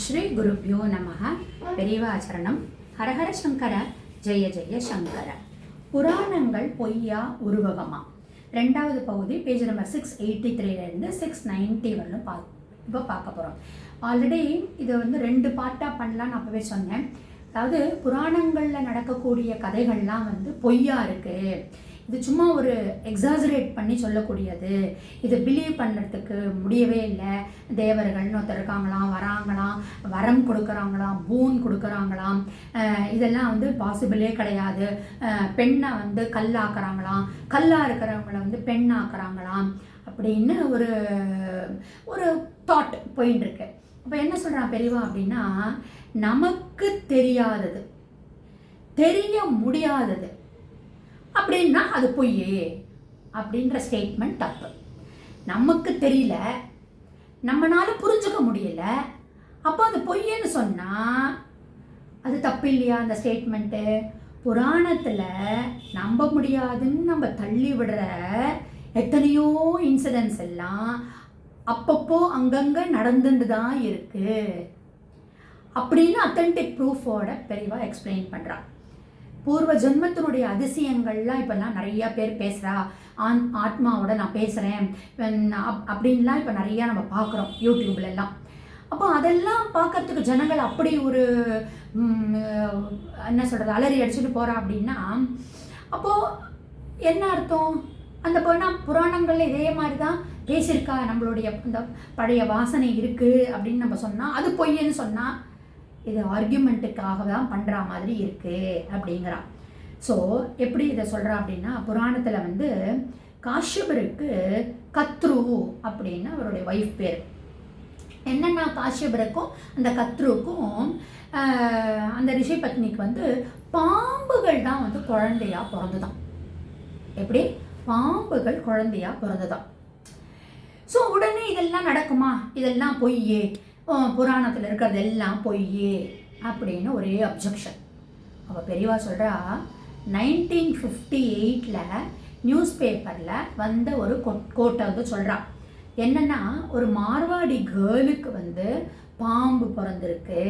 ஸ்ரீ குருப்யோ நமः பெரியவாச்சரணம் ஹரஹர சங்கர ஜெய ஜெய சங்கர. புராணங்கள் பொய்யா உருவகமா? ரெண்டாவது பகுதி பேஜ் நம்பர் சிக்ஸ் எயிட்டி த்ரீலேருந்து சிக்ஸ் நைன்ட்டி வரலும் பா இப்போ பார்க்க போகிறோம் ஆல்ரெடி இதை வந்து ரெண்டு பார்ட்டாக பண்ணலான்னு அப்போவே சொன்னேன். அதாவது புராணங்களில் நடக்கக்கூடிய கதைகள்லாம் வந்து பொய்யா இருக்குது இது சும்மா ஒரு எக்ஸாசரேட் பண்ணி சொல்லக்கூடியது. இது பிலீவ் பண்ணுறதுக்கு முடியவே இல்லை. தேவர்கள்னு ஒருத்தர் இருக்காங்களாம் வராங்களாம் வரம் கொடுக்குறாங்களாம் பூன் கொடுக்குறாங்களாம். இதெல்லாம் வந்து பாசிபிளே கிடையாது. பெண்ணை வந்து கல்லாக்குறாங்களாம். கல்லாக இருக்கிறவங்கள வந்து பெண்ணாக்குறாங்களாம். அப்படின்னு ஒரு ஒரு தாட் போயின்னு இருக்கு. அப்போ என்ன சொல்கிறான் பெரியவா அப்படின்னா நமக்கு தெரியாதது. தெரிய முடியாதது. அப்படின்னா அது பொய்யே அப்படின்ற ஸ்டேட்மெண்ட் தப்பு. நமக்கு தெரியல. நம்மனால புரிஞ்சுக்க முடியல. அப்போ அது பொய்யன்னு சொன்னால் அது தப்பு இல்லையா அந்த ஸ்டேட்மெண்ட்டு புராணத்தில் நம்ப முடியாதுன்னு நம்ம தள்ளி விடுற எத்தனையோ இன்சிடென்ட்ஸ் எல்லாம் அப்பப்போ அங்கங்கே நடந்துட்டு தான் இருக்குது அப்படின்னு அத்தன்டிக் ப்ரூஃபோட பெரிவாக எக்ஸ்பிளைன் பண்ணுறான் பூர்வ ஜென்மத்தினுடைய அதிசயங்கள்லாம் இப்போல்லாம் நிறைய பேர் பேசுகிறா ஆன் ஆத்மாவோட நான் பேசுகிறேன் அப்படின்லாம் இப்போ நிறையா நம்ம பார்க்குறோம் யூடியூப்லெல்லாம் அப்போ அதெல்லாம் பார்க்கறதுக்கு ஜனங்கள் அப்படி ஒரு என்ன சொல்கிறது அலறி அடிச்சுட்டு போகிறா அப்படின்னா அப்போது என்ன அர்த்தம்? அந்த பொண்ணா புராணங்களில் இதே மாதிரி தான் பேசியிருக்கா. நம்மளுடைய இந்த பழைய வாசனை இருக்குது அப்படின்னு நம்ம சொன்னால் அது பொய்யன்னு சொன்னால் இது ஆர்கியூமெண்ட்டுக்காக தான் பண்ணுற மாதிரி இருக்குது அப்படிங்கிறான். ஸோ எப்படி இதை சொல்கிறான் அப்படின்னா புராணத்தில் வந்து காஷ்யபருக்கு கத்ரு அப்படின்னு அவருடைய ஒய்ஃப் பேர். என்னென்னா காஷ்யபருக்கும் அந்த கத்ருக்கும் ஆஹ், அந்த ரிஷி பத்னிக்கு வந்து பாம்புகள் தான் வந்து குழந்தையா பிறந்துதான். எப்படி? பாம்புகள் குழந்தையா பிறந்துதான். ஸோ உடனே இதெல்லாம் நடக்குமா? இதெல்லாம் பொய்யே. புராணத்தில் இருக்கிறது எல்லாம் பொய்யே அப்படின்னு ஒரே அப்ஜெக்ஷன் அவள் பெரியவா சொல்கிறா நைன்டீன் ஃபிஃப்டி எயிட்டில் நியூஸ் பேப்பரில் வந்த ஒரு கோட்டை வந்து சொல்கிறான் என்னன்னா ஒரு மார்வாடி கேர்ளுக்கு வந்து பாம்பு பிறந்திருக்கு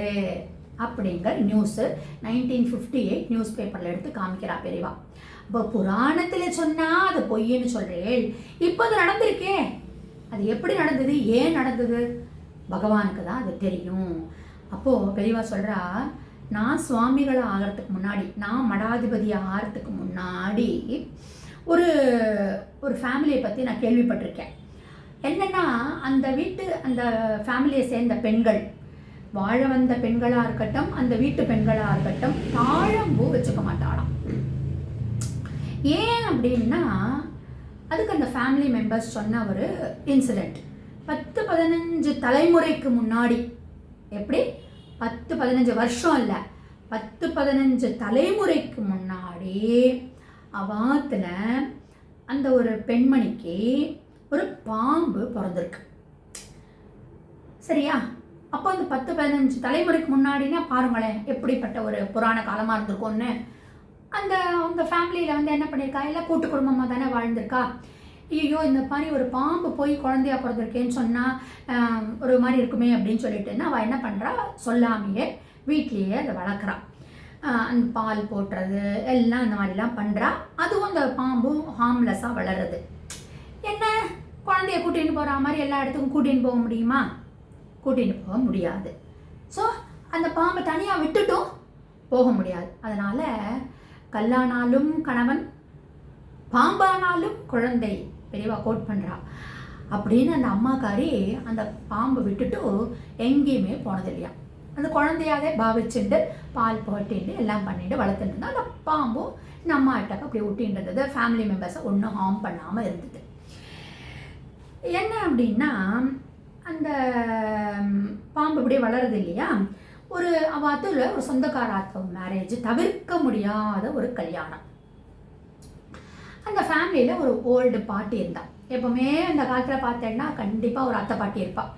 அப்படிங்கிற news nineteen fifty eight news பேப்பரில் எடுத்து காமிக்கிறா பெரியவா. அப்போ புராணத்தில் சொன்னால் அது பொய்ன்னு சொல்கிறேன் இப்போ அது நடந்திருக்கே. அது எப்படி நடந்தது? ஏன் நடந்தது? பகவானுக்கு தான் அது தெரியும். அப்போது பெரியவா சொல்கிறா நான் சுவாமிகளை ஆகிறதுக்கு முன்னாடி நான் மடாதிபதி ஆகிறதுக்கு முன்னாடி ஒரு ஒரு ஃபேமிலியை பற்றி நான் கேள்விப்பட்டிருக்கேன். என்னென்னா அந்த வீட்டு அந்த ஃபேமிலியை சேர்ந்த பெண்கள் வாழ வந்த பெண்களாக இருக்கட்டும் அந்த வீட்டு பெண்களாக இருக்கட்டும் தாழம்பூ வச்சுக்க மாட்டாளாம். ஏன் அப்படின்னா அதுக்கு அந்த ஃபேமிலி மெம்பர்ஸ் சொன்ன ஒரு இன்சிடெண்ட் பத்து பதினஞ்சு தலைமுறைக்கு முன்னாடி. எப்படி? பத்து பதினஞ்சு வருஷம் இல்லை. பத்து பதினஞ்சு தலைமுறைக்கு முன்னாடி அவாத்தில் அந்த ஒரு பெண்மணிக்கு ஒரு பாம்பு பிறந்திருக்கு. சரியா? அப்போ அந்த பத்து பதினஞ்சு தலைமுறைக்கு முன்னாடினா பாருங்களேன் எப்படிப்பட்ட ஒரு புராண காலமாக இருந்திருக்கும்னு. அந்த அந்த ஃபேமிலியில் வந்து என்ன பண்ணியிருக்கா? இல்லை கூட்டு குடும்பமாக தானே வாழ்ந்திருக்கா? ஐயோ இந்த மாதிரி ஒரு பாம்பு போய் குழந்தையா பிறந்திருக்கேன்னு சொன்னால் ஒரு மாதிரி இருக்குமே அப்படின்னு சொல்லிட்டுன்னா அவள் என்ன பண்ணுறா சொல்லாமையே வீட்லேயே அதை வளர்க்குறான் அந்த பால் போட்டுறது எல்லாம் இந்த மாதிரிலாம் பண்ணுறா அதுவும் அந்த பாம்பும் ஹார்ம்லெஸ்ஸாக வளருது. என்ன? குழந்தைய கூட்டின்னு போகிற மாதிரி எல்லா இடத்துக்கும் கூட்டின்னு போக முடியுமா? கூட்டின்னு போக முடியாது. ஸோ அந்த பாம்பை தனியாக விட்டுட்டும் போக முடியாது. அதனால் கல்லானாலும் கணவன் பாம்பானாலும் குழந்தை பெரியவா கோட் பண்ணுறா அப்படின்னு அந்த அம்மாக்காரி அந்த பாம்பை விட்டுட்டு எங்கேயுமே போனது இல்லையா. அந்த குழந்தையாவே பாவிச்சுட்டு பால் போட்டிட்டு எல்லாம் பண்ணிட்டு வளர்த்துட்டு இருந்தா. அந்த பாம்பும் இந்த அம்மா அப்படி ஒட்டின்னு இருந்தது. ஃபேமிலி மெம்பர்ஸை ஒன்றும் ஹார்ம் பண்ணாமல் இருந்தது. என்ன அப்படின்னா அந்த பாம்பு இப்படியே வளருது இல்லையா. ஒரு அவாத்துல ஒரு சொந்தக்கார மேரேஜ் தவிர்க்க முடியாத ஒரு கல்யாணம். அந்த ஃபேமிலியில் ஒரு ஓல்டு பாட்டி இருந்தாள் எப்போவுமே அந்த காலத்தில் பார்த்தேன்னா கண்டிப்பாக ஒரு அத்தை பாட்டி இருப்பாள்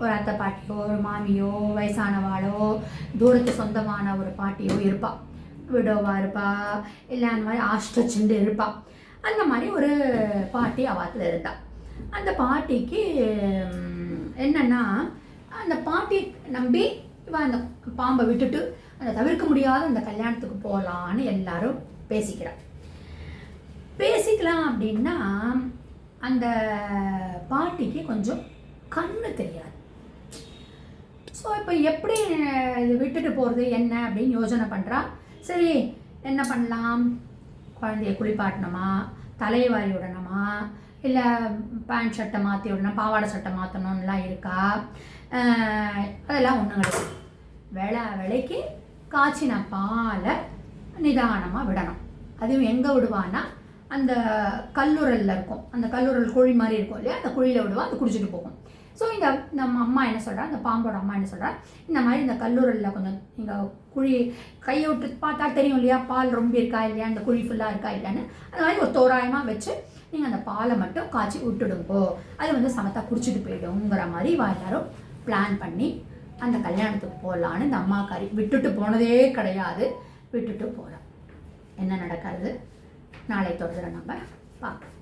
ஒரு அத்தை பாட்டியோ ஒரு மாமியோ வயசானவாளோ தூரத்து சொந்தமான ஒரு பாட்டியோ இருப்பாள் விடோவாக இருப்பாள் இல்லை அந்த மாதிரி ஆஸ்ட்ரச்சுண்டு இருப்பாள் அந்த மாதிரி ஒரு பாட்டி அவாத்தில் இருந்தாள் அந்த பாட்டிக்கு என்னென்னா என்னன்னா அந்த பாட்டி நம்பி இவன் அந்த பாம்பை விட்டுட்டு அந்த தவிர்க்க முடியாத அந்த கல்யாணத்துக்கு போகலான்னு எல்லாரும் பேசிக்கிறான் பேசிக்கலாம் அப்படின்னா அந்த பாட்டிக்கு கொஞ்சம் கண்ணு தெரியாது. ஸோ இப்போ எப்படி இது விட்டுட்டு போகிறது என்ன அப்படின்னு யோசனை பண்ணுறா சரி என்ன பண்ணலாம்? குழந்தைய குளிப்பாட்டணுமா? தலையை வாரி விடணுமா? இல்லை பேண்ட் ஷர்ட்டை மாற்றி விடணும் பாவாடை சட்டை மாற்றணும்லாம் இருக்கா? அதெல்லாம் ஒன்றும் கிடையாது. விளை விலைக்கு காய்ச்சின பாலை நிதானமாக விடணும். அதுவும் எங்கே விடுவான்னா அந்த கல்லுரலில் இருக்கும். அந்த கல்லுரல் குழி மாதிரி இருக்கும் இல்லையா? அந்த குழியில் விடுவோம் அது குடிச்சிட்டு போகும். ஸோ இந்த நம்ம அம்மா என்ன சொல்கிறா இந்த பாம்போட அம்மா என்ன சொல்கிறா இந்த மாதிரி இந்த கல்லூரலில் கொஞ்சம் நீங்கள் குழி கையை விட்டு பார்த்தா தெரியும் இல்லையா? பால் ரொம்ப இருக்கா இல்லையா? அந்த குழி ஃபுல்லாக இருக்கா இல்லையான்னு. அந்த மாதிரி ஒரு தோராயமாக வச்சு நீங்கள் அந்த பாலை மட்டும் காய்ச்சி விட்டுடுங்கோ அது வந்து சமத்தாக குடிச்சிட்டு போயிடுங்கிற மாதிரி வா எல்லாரும் பிளான் பண்ணி அந்த கல்யாணத்துக்கு போகலான்னு இந்த அம்மாக்காரி விட்டுட்டு போனதே கிடையாது. விட்டுட்டு போகிறேன் என்ன நடக்கிறது நாளை தொடர்ந்து நம்ம பார்க்கலாம்